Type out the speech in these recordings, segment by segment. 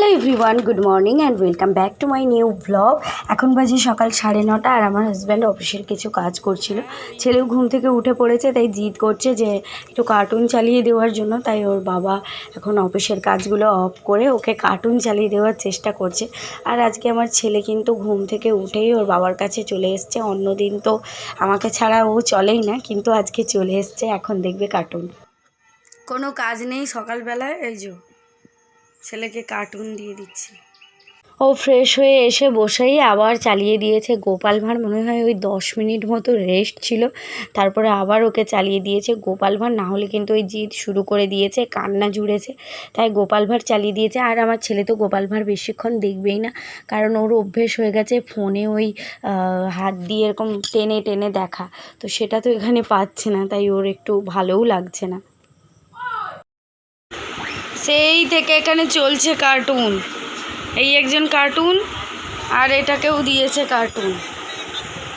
Hello everyone, good morning and welcome back to my new blog. এখন বাজে সকাল সাড়ে নটা আর আমার হাজব্যান্ড অফিসের কিছু কাজ করছিল। ছেলেও ঘুম থেকে উঠে পড়েছে, তাই জিদ করছে যে একটু কার্টুন চালিয়ে দেওয়ার জন্য। তাই ওর বাবা এখন অফিসের কাজগুলো অফ করে ওকে কার্টুন চালিয়ে দেওয়ার চেষ্টা করছে। আর আজকে আমার ছেলে কিন্তু ঘুম থেকে উঠেই ওর বাবার কাছে চলে এসছে। অন্যদিন তো আমাকে ছাড়া ও চলেই না, কিন্তু আজকে চলে এসছে। এখন দেখবে কার্টুন কোনো কাজ নেই সকালবেলায়, এই যে ছেলেকে কার্টুন দিয়ে দিচ্ছি। ও ফ্রেশ হয়ে এসে বসেই আবার চালিয়ে দিয়েছে। গোপাল ভাঁড় মনে হয় ওই দশ মিনিট মতো রেস্ট ছিল। তারপরে আবার ওকে চালিয়ে দিয়েছে। গোপাল ভাঁড় না হলে কিন্তু ওই জিদ শুরু করে দিয়েছে, কান্না জুড়েছে। তাই গোপাল ভাঁড় চালিয়ে দিয়েছে। আর আমার ছেলে তো গোপাল ভাঁড় বেশিক্ষণ দেখবেই না। কারণ ওর অভ্যেস হয়ে গেছে ফোনে ওই হাত দিয়ে এরকম টেনে টেনে দেখা। তো সেটা তো এখানে পাচ্ছে না। তাই ওর একটু ভালোও লাগছে না। সেই থেকে এখানে চলছে কার্টুন এই একজন কার্টুন আর এটাকেও দিয়েছে কার্টুন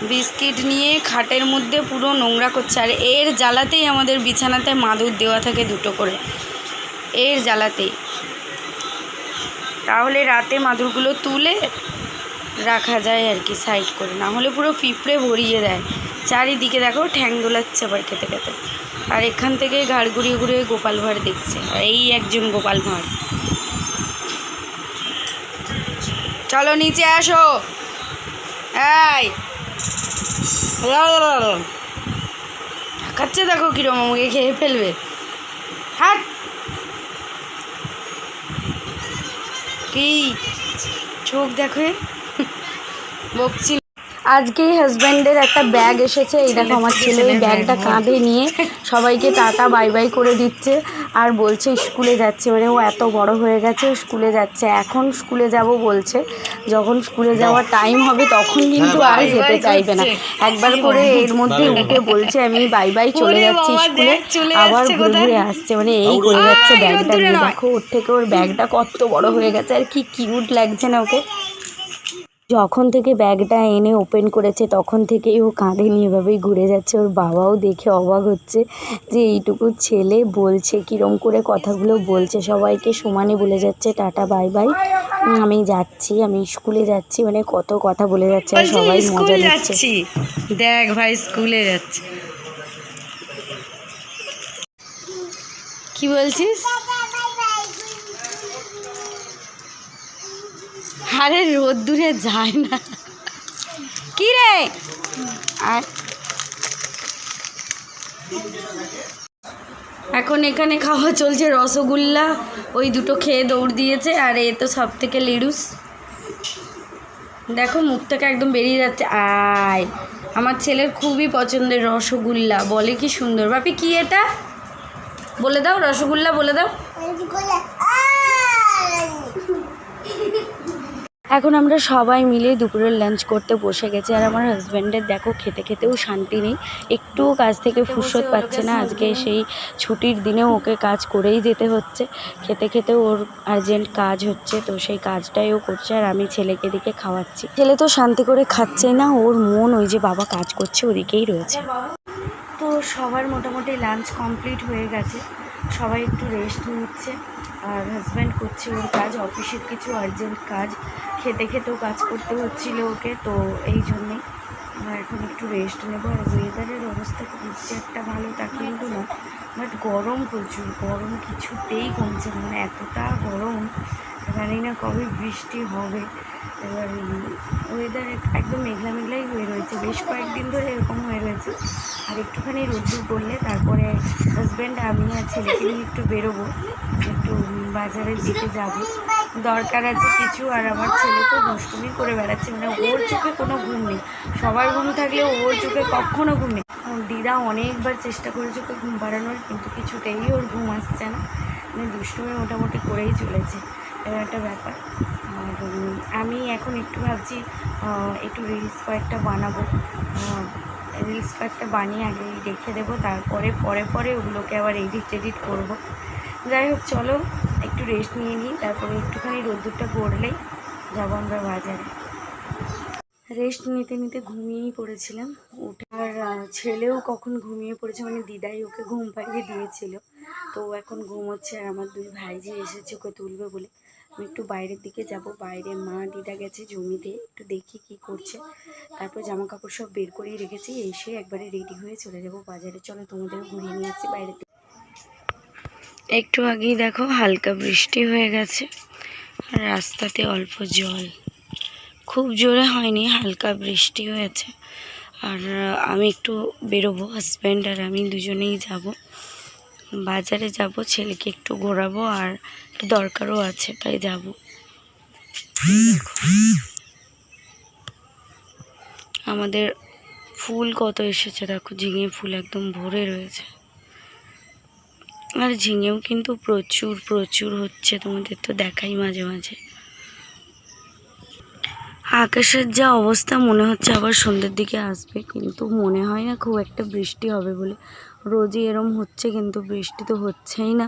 বিস্কিট নিয়ে খাটের মধ্যে পুরো নোংরা করছে। আর এর জ্বালাতেই আমাদের বিছানাতে মাদুর দেওয়া থাকে দুটো করে। এর জ্বালাতেই। তাহলে রাতে মাদুরগুলো তুলে রাখা যায় আর কি সাইড করে। না হলে পুরো পিঁপড়ে ভরিয়ে দেয়। চারিদিকে দেখো ঠ্যাং দোলাচ্ছে আবার খেতে খেতে। আর এখান থেকে ঘাড় ঘুরিয়ে ঘুরিয়ে গোপাল ভাঁড় দেখছে। আর এই একজন গোপাল ভাঁড়। চলো নিচে আসো। এই। খাচ্ছে দেখো কিরম আমাকে খেয়ে ফেলবে। হাট। কি? চোখ দেখো। বকছিল আজকে হাজব্যান্ডের একটা ব্যাগ এসেছে। এই দেখো আমার ছেলে এই ব্যাগটা কাঁধে নিয়ে সবাইকে টাটা বাই বাই করে দিচ্ছে আর বলছে স্কুলে যাচ্ছে। মানে ও এত বড় হয়ে গেছে স্কুলে যাচ্ছে। এখন স্কুলে যাব বলছে। যখন স্কুলে যাওয়ার টাইম হবে তখন কিন্তু আর যেতে চাইবে না। একবার করে এর মধ্যে উঠে বলছে আমি বাই বাই চলে যাচ্ছি স্কুলে। আবার ঘুরে ঘুরে আসছে। মানে এই করে যাচ্ছে ব্যাগটা দেখো ওর থেকে ওর ব্যাগটা কত বড় হয়ে গেছে। আর কি কিউট লাগছে না ওকে। যখন থেকে ব্যাগটা এনে ওপেন করেছে তখন থেকেই ও কাঁধে নিয়ে এভাবেই ঘুরে যাচ্ছে। ওর বাবাও দেখে অবাক হচ্ছে যে এইটুকু ছেলে বলছে কীরম করে কথাগুলো বলছে। সবাইকে সমানে বলে যাচ্ছে টাটা বাই বাই। আমি যাচ্ছি আমি স্কুলে যাচ্ছি। মানে কত কথা বলে যাচ্ছে আর সবাই মজা নিচ্ছে। দেখ ভাই স্কুলে যাচ্ছে। কি বলছিস? আরে রোদ্দুরে যায় না। কি রে? আর এখন এখানে খাওয়া চলছে রসগোল্লা, ওই দুটো খেয়ে দৌড় দিয়েছে, আর এ তো সব থেকে লিডুস। দেখো মুখ থেকে একদম বেরিয়ে যাচ্ছে। আয়, আমার ছেলের খুবই পছন্দের রসগোল্লা, বলে কি সুন্দর। বাপি, কি এটা? বলে দাও, রসগোল্লা বলে দাও। এখন আমরা সবাই মিলে দুপুরের লাঞ্চ করতে বসে গেছি আর আমার হাজব্যান্ডের দেখো খেতে খেতেও শান্তি নেই। একটুও কাজ থেকে ফুরসত পাচ্ছে না। আজকে সেই ছুটির দিনেও ওকে কাজ করেই যেতে হচ্ছে। খেতে খেতে ওর আর্জেন্ট কাজ হচ্ছে, তো সেই কাজটাই ও করছে আর আমি ছেলেকে দিকে খাওয়াচ্ছি। ছেলে তো শান্তি করে খাচ্ছে না, ওর মন ওই যে বাবা কাজ করছে ওদিকেই রয়েছে। তো সবার মোটামুটি লাঞ্চ কমপ্লিট হয়ে গেছে। সবাই একটু রেস্ট নিচ্ছে। আর হাজব্যান্ড করছে ওর কাজ অফিসের কিছু আর্জেন্ট কাজ। খেতে খেতেও কাজ করতে হচ্ছিল ওকে, তো এই জন্যে আমরা এখন একটু রেস্ট নেব। আর ওয়েদারের অবস্থা খুব একটা ভালো তা কিন্তু না বাট গরম প্রচুর, গরম কিছুতেই কমছে মানে এতটা গরম, জানি না কবে বৃষ্টি হবে। এবার ওয়েদার একদম মেঘলা মেঘলাই হয়ে রয়েছে। বেশ কয়েকদিন ধরে এরকম হয়ে রয়েছে। আর একটুখানি রোদ্দুর করলে তারপরে হাজব্যান্ড আমি আর ছেলেকে নিয়ে একটু বেরোবো, একটু বাজারের দিকে যাব। দরকার আছে কিছু, আর আমার ছেলে তো দুষ্টুমি করে বেড়াচ্ছে। মানে ওর চোখে কোনো ঘুম নেই। সবার ঘুম থাকলেও ওর চোখে কখনো ঘুম নেই। দিদা অনেকবার চেষ্টা করেছে ওকে ঘুম পাড়ানোর, কিন্তু কিছুতেই ওর ঘুম আসছে না। মানে দুষ্টুমি মোটামুটি করেই চলেছে। এবার একটা ব্যাপার আমি এখন একটু ভাবছি একটু রিলস কয়েকটা বানাবো। রিলস কয়েকটা বানিয়ে আগে রেখে দেবো, তারপরে, পরে পরে ওগুলোকে আবার এডিট টেডিট করব। যাই হোক, চলো একটু রেস্ট নিয়ে নিই, তারপরে একটুখানি রোদ্দুরটা পড়লেই যাব আমরা বাজারে। রেস্ট নিতে নিতে ঘুমিয়েই পড়েছিলাম। উঠে আর ছেলেও কখন ঘুমিয়ে পড়েছে মানে দিদাই ওকে ঘুম পাড়িয়ে দিয়েছিল। তো এখন ঘুমোচ্ছে আর আমার দুই ভাইজি এসেছে ওকে তুলবে বলে। আমি একটু বাইরের দিকে যাব। বাইরে মা দিদা গেছে জমিতে, একটু দেখি কি করছে। তারপর জামা কাপড় সব বের করেই রেখেছি, এসে একবারে রেডি হয়ে চলে যাব বাজারে। চলো তোমাদের ঘুরিয়ে নিয়ে আসছি বাইরে দিকে। একটু আগেই দেখো হালকা বৃষ্টি হয়ে গেছে রাস্তাতে অল্প জল। খুব জোরে হয়নি, হালকা বৃষ্টি হয়েছে। আর আমি একটু বেরোবো, হাজব্যান্ড আর আমি দুজনেই যাব। বাজারে যাব, ছেলেকে একটু ঘোরাবো আর একটু দরকারও আছে, তাই যাব। আমাদের ফুল কত এসেছে দেখো, ঝিঙে ফুল একদম ভরে রয়েছে। আর ঝিঙেও কিন্তু প্রচুর প্রচুর হচ্ছে, তোমাদের তো দেখাই মাঝে মাঝে। আকাশের যা অবস্থা, মনে হচ্ছে আবার সন্ধ্যের দিকে আসবে, কিন্তু মনে হয় না খুব একটা বৃষ্টি হবে বলে। রোজই এরম হচ্ছে কিন্তু বৃষ্টি তো হচ্ছেই না।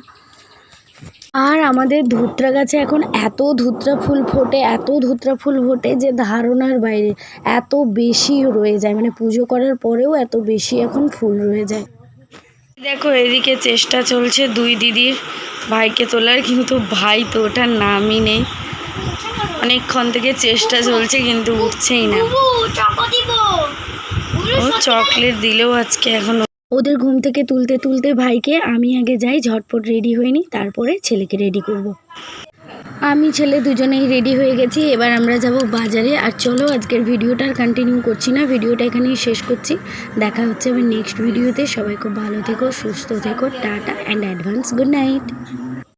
আর আমাদের ধুত্রা গাছে এখন এত ধুত্রা ফুল ফোটে এত ধুত্রা ফুল ফোটে যে ধারণার বাইরে এত বেশি রয়ে যায়। মানে পুজো করার পরেও এত বেশি এখন ফুল রয়ে যায়। দেখো এদিকে চেষ্টা চলছে দুই দিদির ভাইকে তোলার কিন্তু ভাই তো ওটার নামই নেই। অনেকক্ষণ থেকে চেষ্টা চলছে কিন্তু উঠছেই না। ও চকলেট দিলেও আজকে এখন ওদের ঘুম থেকে তুলতে তুলতে ভাইকে আমি আগে যাই, ঝটপট রেডি হয়ে নিই, তারপরে ছেলেকে রেডি করব। আমি ছেলে দুজনেই রেডি হয়ে গেছি, এবার আমরা যাব বাজারে। আর চলো, আজকের ভিডিওটা আর কন্টিনিউ করছি না, ভিডিওটা এখানেই শেষ করছি। দেখা হচ্ছে আবার নেক্সট ভিডিওতে সবাই খুব ভালো থেকো, সুস্থ থেকো, tata and advance good night